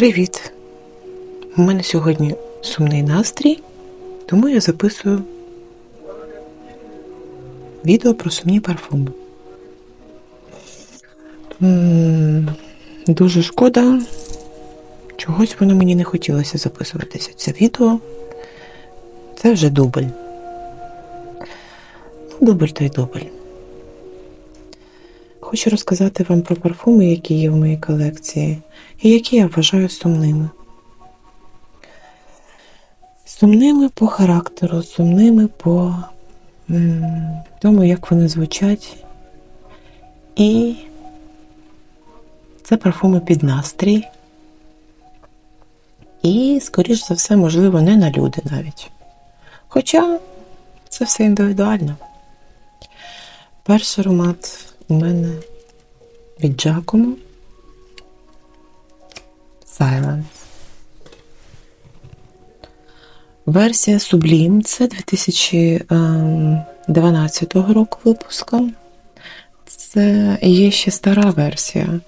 Привіт! У мене сьогодні сумний настрій, тому я записую відео про сумні парфуми. Дуже шкода. Чогось воно мені не хотілося записуватися. Це відео. Це вже дубль. Ну, Дубль то й дубль. Хочу розказати вам про парфуми, які є в моїй колекції, і які я вважаю сумними. Сумними по характеру, сумними по тому, як вони звучать. І це парфуми під настрій. І, скоріш за все, можливо, не на люди навіть. Хоча це все індивідуально. Перший аромат у мене від Giacomo Silence. Версія Sublime це 2012 року випуска. Це є ще стара версія.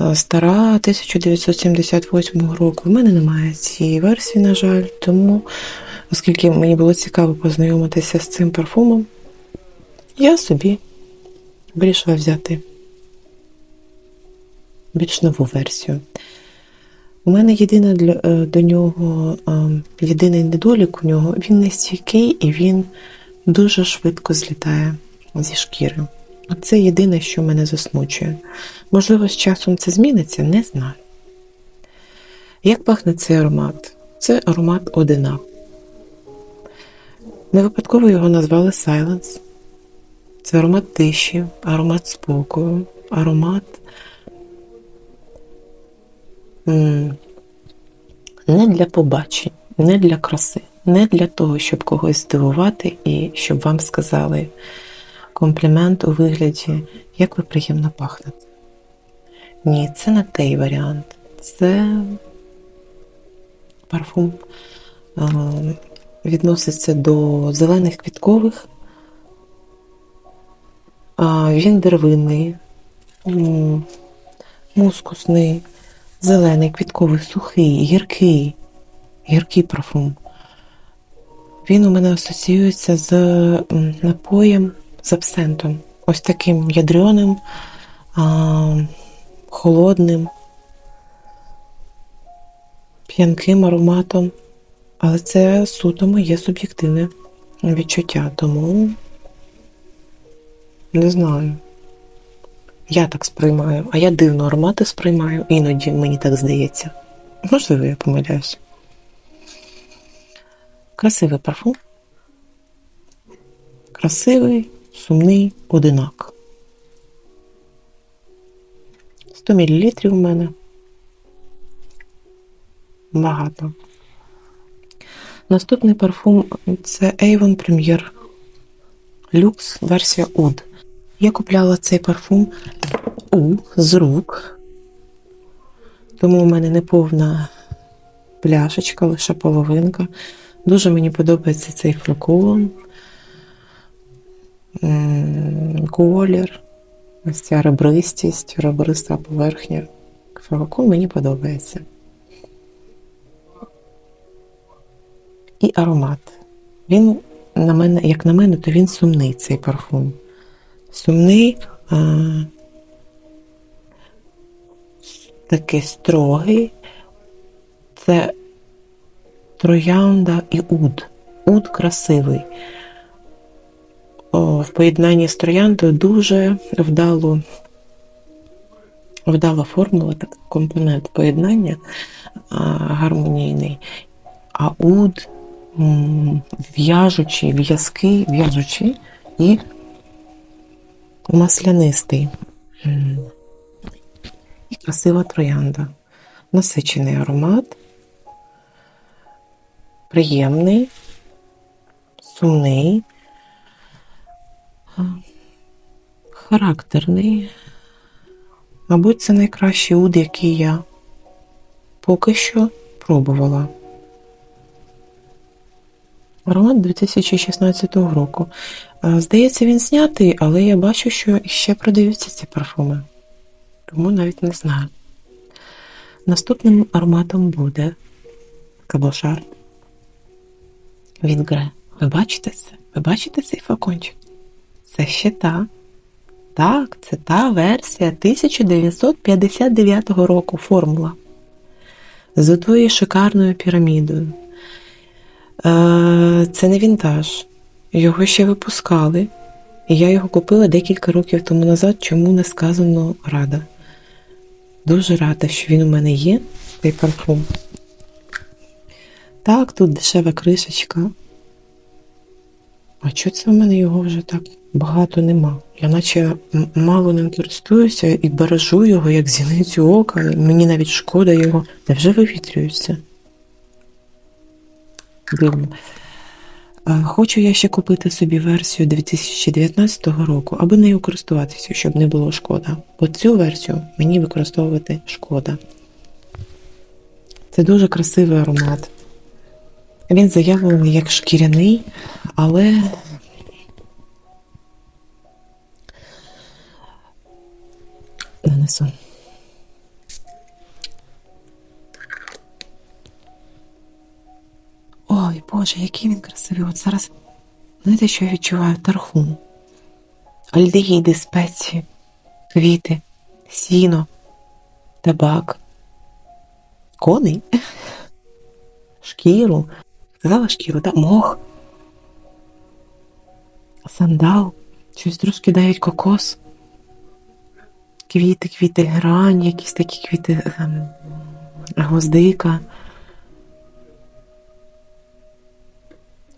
Е, Стара 1978 року. У мене немає цієї версії, на жаль, тому, оскільки мені було цікаво познайомитися з цим парфумом, я собі вирішила взяти більш нову версію. У мене єдине для, е, до нього, е, єдиний недолік у нього, він не стійкий і він дуже швидко злітає зі шкіри. Це єдине, що мене засмучує. Можливо, з часом це зміниться, не знаю. Як пахне цей аромат? Це аромат Одина. Не випадково його назвали Silence. Це аромат тиші, аромат спокою, аромат не для побачень, не для краси, не для того, щоб когось здивувати і щоб вам сказали комплімент у вигляді, як ви приємно пахнете. Ні, це не той варіант. Це парфум е, відноситься до зелених квіткових. Він деревинний, мускусний, зелений, квітковий, сухий, гіркий, гіркий парфум. Він у мене асоціюється з напоєм з абсентом. Ось таким ядреним, холодним, п'янким ароматом. Але це суто моє суб'єктивне відчуття, тому не знаю. Я так сприймаю, а я дивно аромати сприймаю, іноді мені так здається. Можливо, я помиляюсь. Красивий парфум. Красивий, сумний одинак. 100 мл у мене. Багато. Наступний парфум це Avon Premier Luxe версія Oud. Я купляла цей парфум у з рук, тому у мене не повна пляшечка, лише половинка. Дуже мені подобається цей флакон, колір, ось ця ребристість, ребриста поверхня. Флакон мені подобається. І аромат. Він на мене, як на мене, то він сумний цей парфум. Сумний, а, такий строгий. Це троянда і уд. Уд красивий. О, в поєднанні з трояндою дуже вдало, вдала формула, так, компонент поєднання а, гармонійний. А уд в'яжучий, в'язкий, в'яжучий і маслянистий. І красива троянда. Насичений аромат, приємний, сумний, характерний. Мабуть, це найкращий уд, який я поки що пробувала. Аромат 2016 року. Е, Здається, він знятий, але я бачу, що ще продаються ці парфуми. Тому навіть не знаю. Наступним ароматом буде кабошар від Гре. Ви бачите це? Ви бачите цей флакончик? Це ще та. Так, це та версія 1959 року формула. З отою шикарною пірамідою. Е, Це не вінтаж. Його ще випускали. І я його купила декілька років тому назад, чому не сказано рада. Дуже рада, що він у мене є, цей парфум. Так, тут дешева кришечка. А чого це в мене його вже так багато нема? Я наче мало ним користуюся і бережу його як зіницю ока. Мені навіть шкода його. Невже вивітрюється? Дивно. Хочу я ще купити собі версію 2019 року, аби нею користуватися, щоб не було шкода. Бо цю версію мені використовувати шкода. Це дуже красивий аромат. Він заявлений як шкіряний, але нанесу. Боже, який він красивий. От зараз, знаєте, що я відчуваю? Тархун. Альдегіди, спеції, квіти, сіно, табак, коней, шкіру. Сказала шкіру, так? Мох, сандал, щось трошки навіть кокос. Квіти, квіти, грань, якісь такі квіти, ем, гвоздика.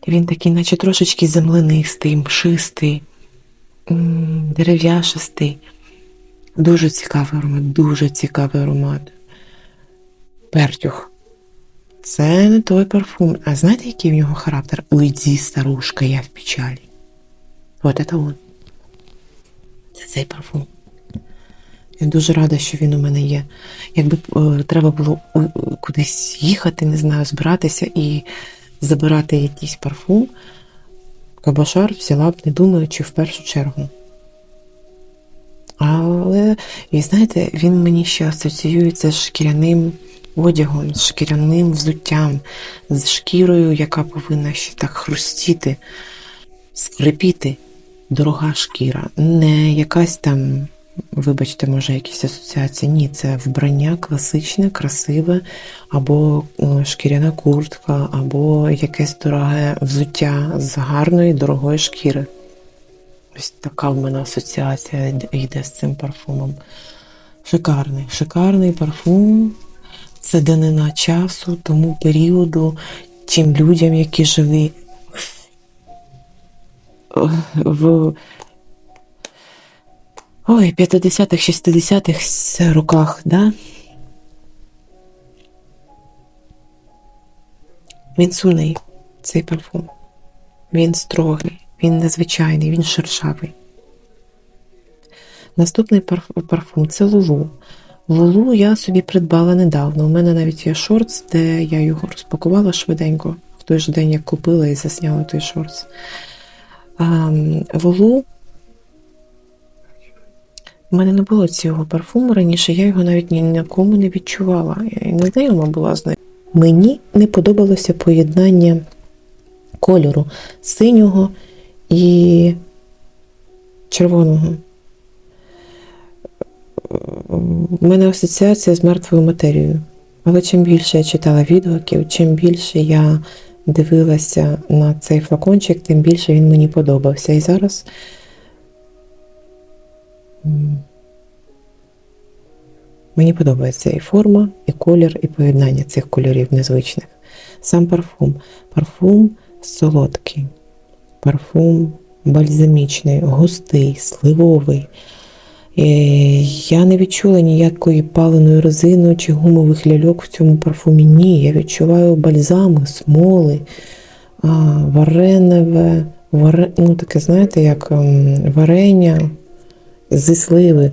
Він такий, наче трошечки землянистий, мшистий, дерев'яшистий. Дуже цікавий аромат, дуже цікавий аромат. Пертюх. Це не той парфум. А знаєте, який в нього характер? Уйди, старушка, я в печалі. От це он. Це цей парфум. Я дуже рада, що він у мене є. Якби е, треба було е, кудись їхати, не знаю, збиратися і забирати якийсь парфум, кабашар взяла б, не думаючи в першу чергу. Але, і знаєте, він мені ще асоціюється з шкіряним одягом, з шкіряним взуттям, з шкірою, яка повинна ще так хрустіти, скрипіти. Дорога шкіра, не якась там, вибачте, може, якісь асоціації. Ні, це вбрання класичне, красиве, або е, шкіряна куртка, або якесь дороге взуття з гарної, дорогої шкіри. Ось така в мене асоціація йде- з цим парфумом. Шикарний, шикарний парфум. Це данина часу, тому періоду, тим людям, які жили в ой, 50-х, 60-х роках, да? Він сумний, цей парфум. Він строгий, він незвичайний, він шершавий. Наступний парф- парфум це Лулу. Лулу я собі придбала недавно. У мене навіть є шортс, де я його розпакувала швиденько, в той же день, як купила і засняла той шортс. Ем, Лулу. У мене не було цього парфуму раніше, я його навіть ні на кому не відчувала. Я не знайома була з ним. Мені не подобалося поєднання кольору синього і червоного. У мене асоціація з мертвою матерією. Але чим більше я читала відгуків, чим більше я дивилася на цей флакончик, тим більше він мені подобався. І зараз мені подобається і форма, і колір, і поєднання цих кольорів незвичних. Сам парфум. Парфум солодкий, парфум бальзамічний, густий, сливовий. Е, Я не відчула ніякої паленої резини чи гумових ляльок в цьому парфумі. Ні, я відчуваю бальзами, смоли, вареневе, варе, ну таке, знаєте, як ем, варення зі сливи,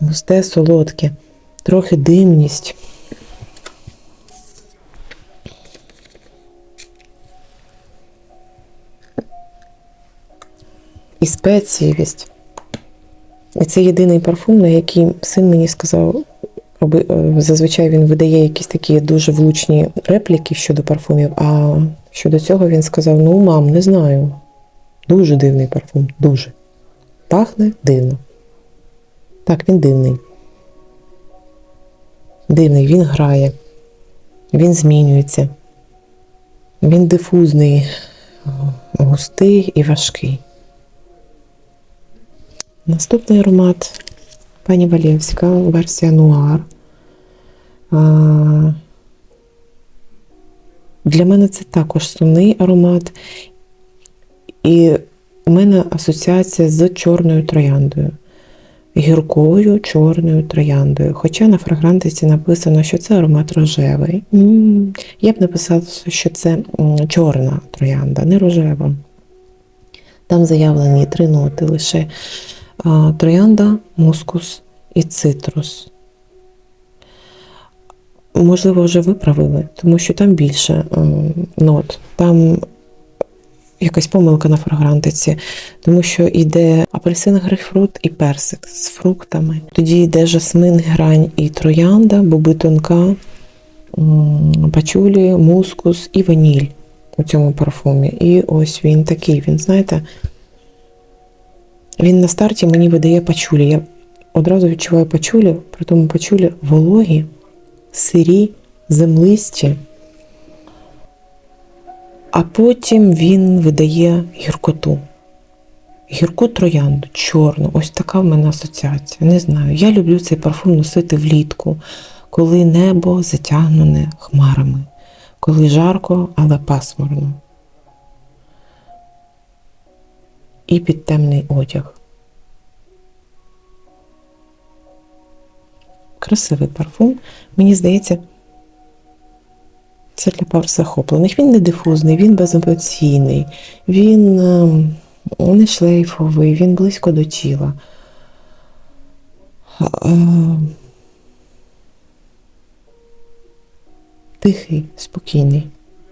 густе, солодке, трохи димність. І спеціївість. І це єдиний парфум, на який син мені сказав: е, Зазвичай він видає якісь такі дуже влучні репліки щодо парфумів, а щодо цього він сказав: ну, мам, не знаю. Дуже дивний парфум, дуже. Пахне дивно. Так, він дивний. Дивний, він грає, він змінюється. Він дифузний, густий і важкий. Наступний аромат пані Валєвська, версія Нуар. А, Для мене це також сумний аромат. І у мене асоціація з чорною трояндою. Гіркою чорною трояндою. Хоча на фрагрантиці написано, що це аромат рожевий. Я б написала, що це чорна троянда, не рожева. Там заявлені три ноти лише троянда, мускус і цитрус. Можливо, вже виправили, тому що там більше нот. Там якась помилка на фрагрантиці, тому що йде апельсин, грейпфрут і персик з фруктами. Тоді йде жасмин, грань і троянда, боби тонка, пачулі, мускус і ваніль у цьому парфумі. І ось він такий, він, знаєте, він на старті мені видає пачулі. Я одразу відчуваю пачулі, при тому пачулі вологі, сирі, землисті. А потім він видає гіркоту. Гірку троянду, чорну. Ось така в мене асоціація. Не знаю. Я люблю цей парфум носити влітку, коли небо затягнене хмарами, коли жарко, але пасмурно. І під темний одяг. Красивий парфум. Мені здається, це для пар захоплених. Він не дифузний, він беземоційний, він ем, не шлейфовий, він близько до тіла. Е, Тихий, спокійний,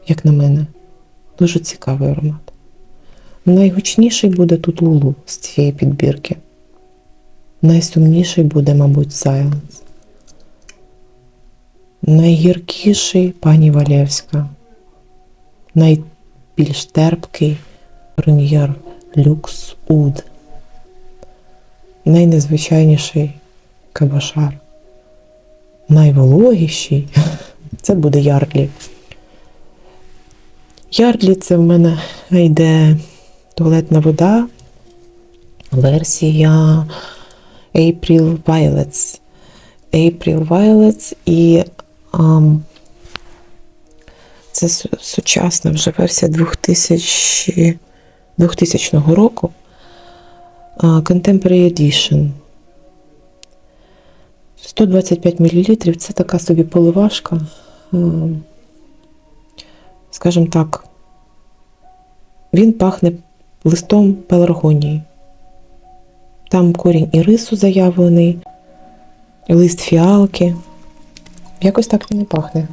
як на мене. Дуже цікавий аромат. Найгучніший буде тут Лулу з цієї підбірки. Найсумніший буде, мабуть, Silence. Найгіркіший пані Валєвська. Найбільш терпкий прем'єр Люкс Уд. Найнезвичайніший кабашар. Найвологіший це буде Ярдлі. Ярдлі це в мене йде туалетна вода, версія April Violets. April Violets і це сучасна вже версія 2000, 2000 року. Contemporary Edition. 125 мл це така собі поливашка. Скажімо так, він пахне листом пеларгонії. Там корінь ірису заявлений, лист фіалки. Якось так він не пахне.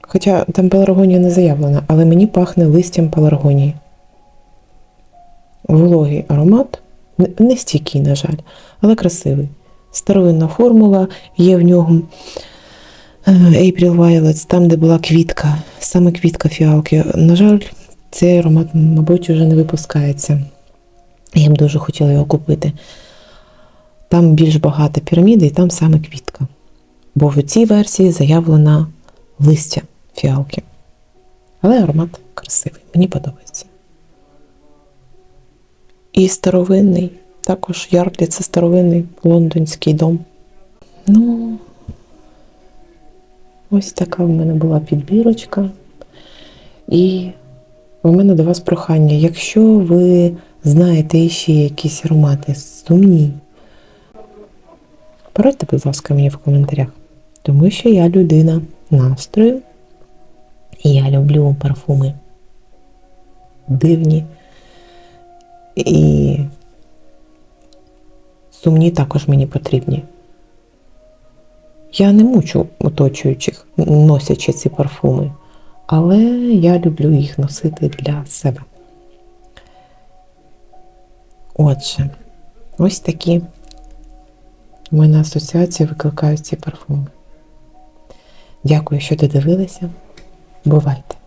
Хоча там пеларгонія не заявлена, але мені пахне листям пеларгонії. Вологий аромат, не- не стійкий, на жаль, але красивий. Старовинна формула, є в нього е, April Violets, там, де була квітка, саме квітка фіалки. На жаль, цей аромат, мабуть, вже не випускається. Я б дуже хотіла його купити. Там більш багато піраміди, і там саме квітка. Бо в цій версії заявлена листя фіалки. Але аромат красивий, мені подобається. І старовинний, також Ярдлі це старовинний лондонський дом. Ну, ось така в мене була підбірочка. І у мене до вас прохання, якщо ви знаєте ще якісь аромати сумні, порадьте, будь ласка, мені в коментарях. Тому що я людина настрою, і я люблю парфуми дивні. І сумні також мені потрібні. Я не мучу оточуючих, носячи ці парфуми, але я люблю їх носити для себе. Отже, ось такі У мене асоціації викликають ці парфуми. Дякую, що додивилися. Бувайте!